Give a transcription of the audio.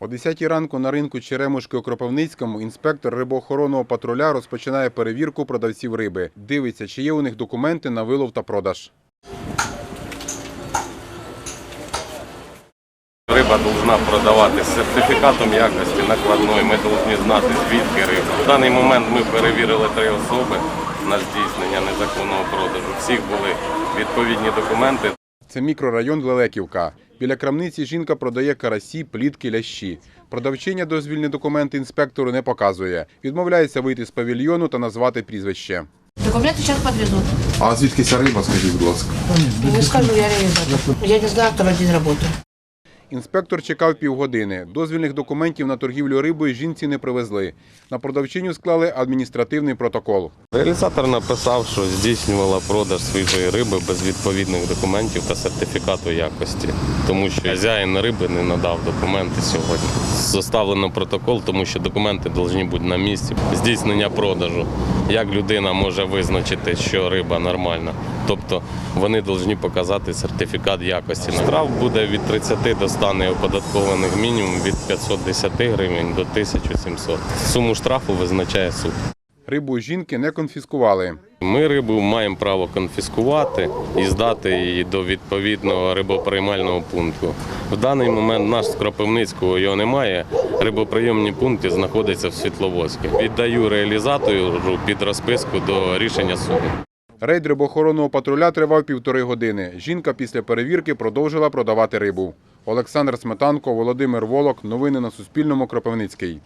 О 10 ранку на ринку Черемушки у Кропивницькому інспектор рибоохоронного патруля розпочинає перевірку продавців риби. Дивиться, чи є у них документи на вилов та продаж. Риба повинна продаватися сертифікатом якості накладної. Ми повинні знати, звідки риба. В даний момент ми перевірили три особи на здійснення незаконного продажу. Всіх були відповідні документи. Це мікрорайон Лелеківка. Біля крамниці жінка продає карасі, плітки, лящі. Продавчиня дозвільні документи інспектору не показує. Відмовляється вийти з павільйону та назвати прізвище. Документи зараз підвезуть. А звідки ця риба, скажіть, будь ласка? Не скажу, я риба. Я не знаю, хто один работы. Інспектор чекав півгодини. Дозвільних документів на торгівлю рибою жінці не привезли. На продавчиню склали адміністративний протокол. Реалізатор написав, що здійснювала продаж свіжої риби без відповідних документів та сертифікату якості, тому що хазяїн риби не надав документи сьогодні. Составлено протокол, тому що документи повинні бути на місці. Здійснення продажу. Як людина може визначити, що риба нормальна? Тобто вони повинні показати сертифікат якості. Штраф буде від 30 до 100 неоподаткованих мінімум від 510 гривень до 1700. Суму штрафу визначає суд. Рибу жінки не конфіскували. Ми рибу маємо право конфіскувати і здати її до відповідного рибоприймального пункту. В даний момент наш з Кропивницького його немає. Рибоприйомні пункти знаходяться в Світловодській. Віддаю реалізатору під розписку до рішення суду. Рейд рибоохоронного патруля тривав півтори години. Жінка після перевірки продовжила продавати рибу. Олександр Сметанко, Володимир Волок. Новини на Суспільному. Кропивницький.